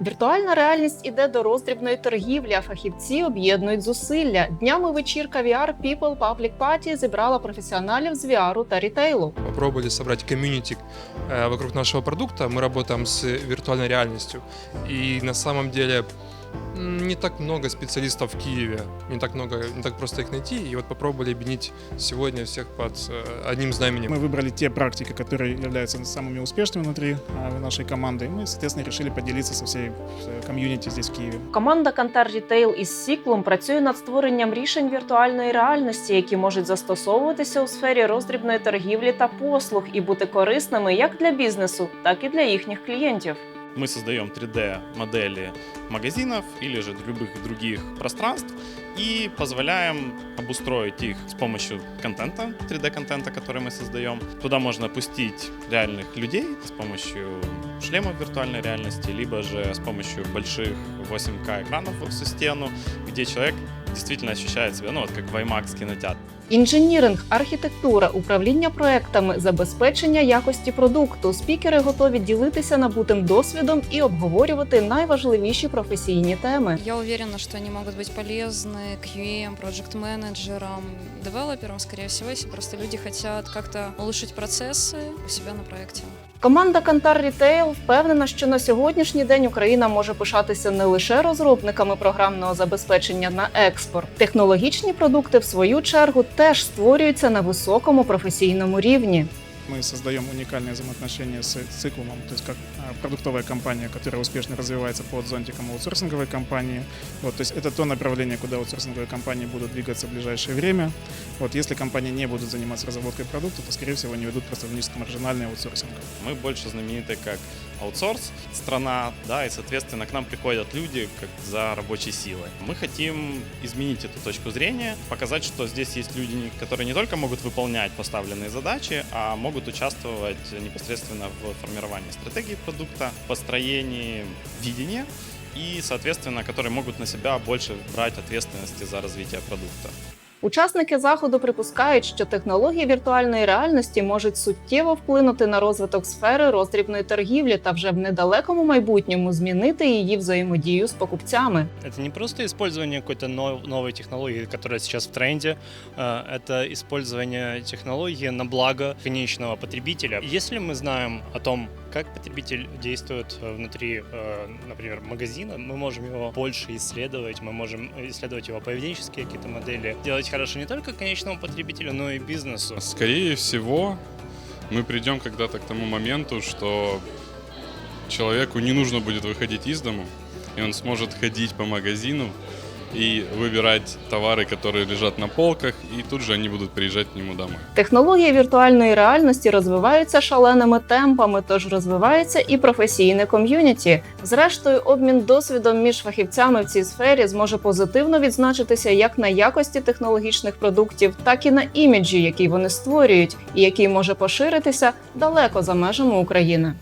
Віртуальна реальність іде до роздрібної торгівлі, а фахівці об'єднують зусилля. Днями вечірка VR People Public Party зібрала професіоналів з VR та рітейлу. попробовали собрать комьюнити э, вокруг нашего продукта. Мы работаем с виртуальной реальностью. И на самом деле не так много специалистов в Киеве, не так много, не так просто их найти. И вот попробовали объединить сегодня всех под э, одним знаменем. Мы выбрали те практики, которые являются самыми успешными внутри а, нашей команды. И мы, соответственно, решили поделиться со всей э, комьюнити здесь, в Киеве. Команда Kantar Retail із Сіклум працює над створенням рішень віртуальної реальності, які можуть застосовуватися у сфері роздрібної торгівлі та послуг і бути корисними як для бізнесу, так і для їхніх клієнтів. Мы создаем 3D-модели магазинов или же любых других пространств и позволяем обустроить их с помощью контента, 3D-контента, который мы создаем. Туда можно пустить реальных людей с помощью шлемов виртуальной реальности, либо же с помощью больших 8К экранов в всю стену, где человек действительно ощущает себя, ну вот как в IMAX кинотеатр. Інженіринг, архітектура, управління проектами, забезпечення якості продукту. Спікери готові ділитися набутим досвідом і обговорювати найважливіші професійні теми. Я уверена, что они могут быть полезны QM, проект-менеджерам, девелоперам, скорее всего, если просто люди хотят как-то улучшить процессы у себя на проекте. Команда Kantar Retail впевнена, що на сьогоднішній день Україна може пишатися не лише розробниками програмного забезпечення на експорт. Технологічні продукти, в свою чергу, теж створюються на високому професійному рівні. Мы создаем уникальные взаимоотношения с Циклумом, то есть как а, продуктовая компания, которая успешно развивается под зонтиком аутсорсинговой компании. Вот, то есть это то направление, куда аутсорсинговые компании будут двигаться в ближайшее время. Вот, если компании не будут заниматься разработкой продукта, то, скорее всего, они ведут просто в низкомаржинальный аутсорсинг. Мы больше знамениты как аутсорс страна, да, и, соответственно, к нам приходят люди как за рабочей силой. Мы хотим изменить эту точку зрения, показать, что здесь есть люди, которые не только могут выполнять поставленные задачи, а могут участвовать непосредственно в формировании стратегии продукта, построении видения и, соответственно, которые могут на себя больше брать ответственности за развитие продукта. Учасники заходу припускають, що технології віртуальної реальності можуть суттєво вплинути на розвиток сфери роздрібної торгівлі та вже в недалекому майбутньому змінити її взаємодію з покупцями. Это не просто использование какой-то нов- новой технологии, которая сейчас в тренде, э, это использование технологии на благо конечного потребителя. Если мы знаем о том, как потребитель действует э, внутри, э, например, магазина, мы можем его больше исследовать, мы можем исследовать его поведенческие какие-то модели, делать хорошо не только конечному потребителю, но и бизнесу. Скорее всего, мы придем когда-то к тому моменту, что человеку не нужно будет выходить из дому, и он сможет ходить по магазину и выбирать товары, которые лежат на полках, и тут же они будут приезжать к нему домой. Технології віртуальної реальності розвиваються шаленими темпами, тож розвивається і професійне ком'юніті. Зрештою, обмін досвідом між фахівцями в цій сфері зможе позитивно відзначитися як на якості технологічних продуктів, так і на іміджі, який вони створюють, і який може поширитися далеко за межами України.